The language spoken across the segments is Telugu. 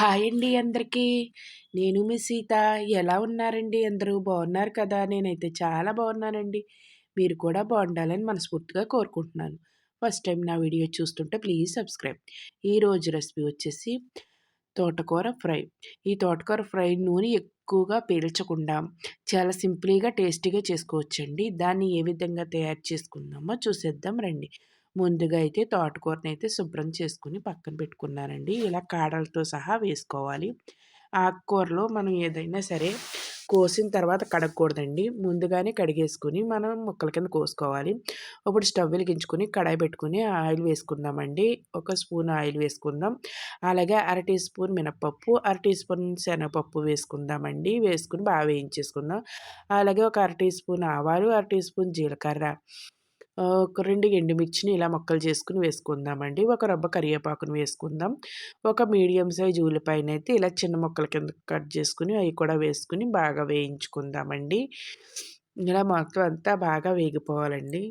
హాయ్ అండి అందరికీ. నేను మీ సీత. ఎలా ఉన్నారండి అందరూ? బాగున్నారు కదా? నేనైతే చాలా బాగున్నానండి. మీరు కూడా బాగుండాలని మనస్ఫూర్తిగా కోరుకుంటున్నాను. ఫస్ట్ టైం నా వీడియో చూస్తుంటే ప్లీజ్ సబ్స్క్రైబ్. ఈరోజు రెసిపీ వచ్చేసి తోటకూర ఫ్రై. ఈ తోటకూర ఫ్రై నూనె ఎక్కువగా పీల్చకుండా చాలా సింపుల్గా టేస్టీగా చేసుకోవచ్చండి. దాన్ని ఏ విధంగా తయారు చేసుకుందామో చూసేద్దాం రండి. ముందుగా అయితే తోటకూరని అయితే శుభ్రం చేసుకుని పక్కన పెట్టుకున్నానండి. ఇలా కాడలతో సహా వేసుకోవాలి. ఆకుకూరలో మనం ఏదైనా సరే కోసిన తర్వాత కడగకూడదండి. ముందుగానే కడిగేసుకుని మనం ముక్కల కింద కోసుకోవాలి. ఇప్పుడు స్టవ్ వెలిగించుకుని కడాయి పెట్టుకుని ఆయిల్ వేసుకుందామండి. ఒక స్పూన్ ఆయిల్ వేసుకుందాం. అలాగే అర టీ స్పూన్ మినపప్పు అర టీ స్పూన్ శనగపప్పు వేసుకుందామండి. వేసుకుని బాగా వేయించేసుకుందాం. అలాగే ఒక అర టీ స్పూన్ ఆవాలు అర టీ స్పూన్ జీలకర్ర ఒక రెండు ఎండుమిర్చిని ఇలా ముక్కలు చేసుకుని వేసుకుందామండి. ఒక రబ్బ కరివేపాకును వేసుకుందాం. ఒక మీడియం సైజ్ ఉల్లిపాయను అయితే ఇలా చిన్న ముక్కల కింద కట్ చేసుకుని అవి కూడా వేసుకుని బాగా వేయించుకుందామండి. ఇలా మొత్తం అంతా బాగా వేగిపోవాలండి.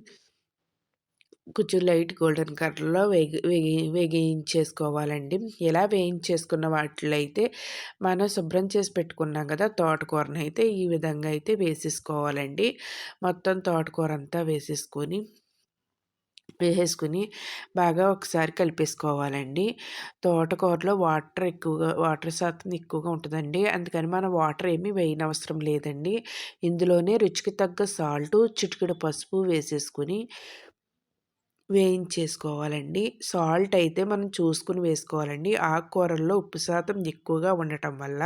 కొంచెం లైట్ గోల్డెన్ కలర్లో వేగి వేగి వేగించేసుకోవాలండి. ఇలా వేయించేసుకున్న వాటిలో అయితే మనం శుభ్రం చేసి పెట్టుకున్నాం కదా తోటకూరను అయితే ఈ విధంగా అయితే వేసేసుకోవాలండి. మొత్తం తోటకూర అంతా వేసేసుకొని వేసేసుకుని బాగా ఒకసారి కలిపేసుకోవాలండి. తోటకూరలో వాటర్ ఎక్కువగా వాటర్ శాతం ఎక్కువగా ఉంటుందండి. అందుకని మనం వాటర్ ఏమీ వేయనవసరం లేదండి. ఇందులోనే రుచికి తగ్గ సాల్ట్ చిటికెడు పసుపు వేసేసుకుని వేయించేసుకోవాలండి. సాల్ట్ అయితే మనం చూసుకుని వేసుకోవాలండి. ఆకుకూరల్లో ఉప్పు శాతం ఎక్కువగా ఉండటం వల్ల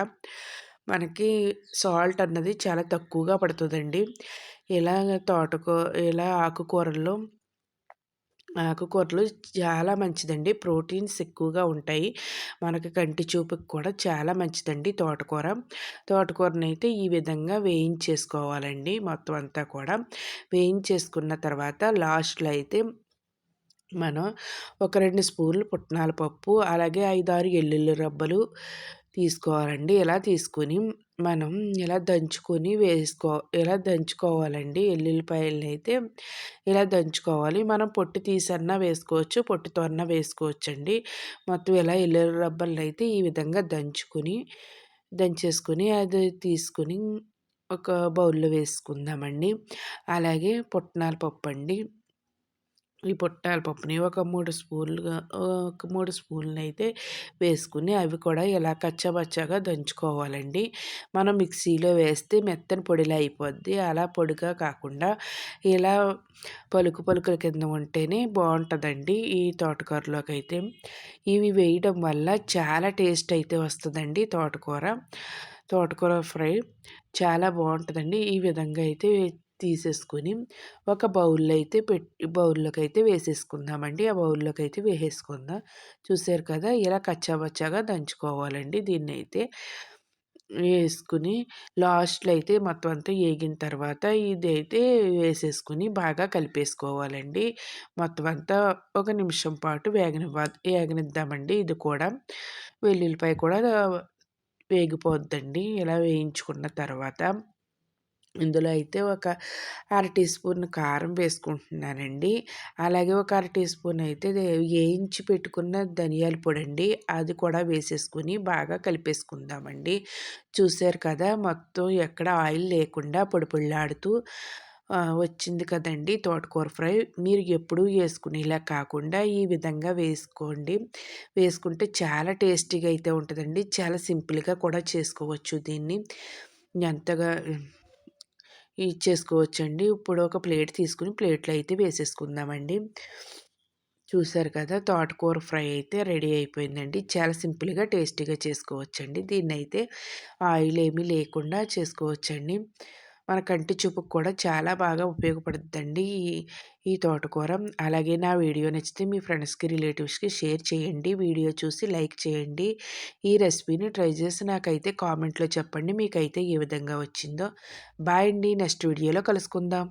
మనకి సాల్ట్ అన్నది చాలా తక్కువగా పడుతుందండి. ఇలా తోటకూ ఇలా ఆకుకూరల్లో ఆకుకూరలు చాలా మంచిదండి. ప్రోటీన్స్ ఎక్కువగా ఉంటాయి. మనకు కంటి చూపుకి కూడా చాలా మంచిదండి తోటకూర. తోటకూరని అయితే ఈ విధంగా వేయించేసుకోవాలండి మొత్తం అంతా కూడా. వేయించేసుకున్న తర్వాత లాస్ట్లో అయితే మనం ఒక రెండు స్పూన్లు పుట్నాల పప్పు అలాగే ఐదారు ఎల్లుల్లి రబ్బలు తీసుకోవాలండి. ఇలా తీసుకొని మనం ఇలా దంచుకొని వేసుకో ఇలా దంచుకోవాలండి? ఎల్లుల్లిపాయలని అయితే ఇలా దంచుకోవాలి? మనం పొట్టు తీసన్నా వేసుకోవచ్చు పొట్టుతో అన్నా వేసుకోవచ్చండి. మొత్తం ఇలా ఎల్లుల్లి రబ్బర్లు అయితే ఈ విధంగా దంచుకొని దంచేసుకొని అది తీసుకొని ఒక బౌల్లో వేసుకుందామండి. అలాగే పుట్నాల పప్పు అండి ఈ పుట్టాల పప్పుని ఒక మూడు స్పూన్లుగా ఒక మూడు స్పూన్లు అయితే వేసుకుని అవి కూడా ఇలా కచ్చబచ్చగా దంచుకోవాలండి. మనం మిక్సీలో వేస్తే మెత్తని పొడిలా అయిపోద్ది. అలా పొడిగా కాకుండా ఇలా పలుకు పలుకుల కింద ఉంటేనే బాగుంటుందండి ఈ తోటకూరలోకి అయితే ఇవి వేయడం వల్ల చాలా టేస్ట్ అయితే వస్తుందండి తోటకూర. తోటకూర ఫ్రై చాలా బాగుంటుందండి. ఈ విధంగా అయితే తీసేసుకొని ఒక బౌల్లో అయితే పెట్టి బౌల్లోకి అయితే వేసేసుకుందామండి. ఆ బౌల్లోకి అయితే వేసేసుకుందాం. చూసారు కదా! ఇలా కచ్చాబచ్చాగా దంచుకోవాలండి దీన్ని అయితే వేసుకుని లాస్ట్లో అయితే మొత్తం అంతా వేగిన తర్వాత ఇది అయితే వేసేసుకుని బాగా కలిపేసుకోవాలండి. మొత్తం అంతా ఒక నిమిషం పాటు వేగని వేగనిద్దామండి ఇది కూడా. వెల్లుల్లిపాయ కూడా వేగిపోద్దండి. ఇలా వేయించుకున్న తర్వాత ఇందులో అయితే ఒక అర టీ స్పూన్ కారం వేసుకుంటున్నానండి. అలాగే ఒక అర టీ స్పూన్ అయితే వేయించి పెట్టుకున్న ధనియాల పొడి అండి అది కూడా వేసేసుకుని బాగా కలిపేసుకుందామండి. చూసారు కదా మొత్తం ఎక్కడ ఆయిల్ లేకుండా పొడి వచ్చింది కదండి తోటకూర ఫ్రై. మీరు ఎప్పుడూ వేసుకునేలా కాకుండా ఈ విధంగా వేసుకోండి. వేసుకుంటే చాలా టేస్టీగా అయితే ఉంటుందండి. చాలా సింపుల్గా కూడా చేసుకోవచ్చు దీన్ని. ఎంతగా ఇచ్చేసుకోవచ్చండి. ఇప్పుడు ఒక ప్లేట్ తీసుకుని ప్లేట్లో అయితే వేసేసుకుందామండి. చూసారు కదా తోటకూర ఫ్రై అయితే రెడీ అయిపోయిందండి. చాలా సింపుల్గా టేస్టీగా చేసుకోవచ్చండి. దీన్ని అయితే ఆయిల్ ఏమీ లేకుండా చేసుకోవచ్చండి. మన కంటి చూపుకు కూడా చాలా బాగా ఉపయోగపడుతుందండి ఈ ఈ తోటకూర. అలాగే నా వీడియో నచ్చితే మీ ఫ్రెండ్స్కి రిలేటివ్స్కి షేర్ చేయండి. వీడియో చూసి లైక్ చేయండి. ఈ రెసిపీని ట్రై చేసి నాకైతే కామెంట్లో చెప్పండి. మీకైతే ఏ విధంగా వచ్చిందో. బాయ్ అండి. నెక్స్ట్ వీడియోలో కలుసుకుందాం.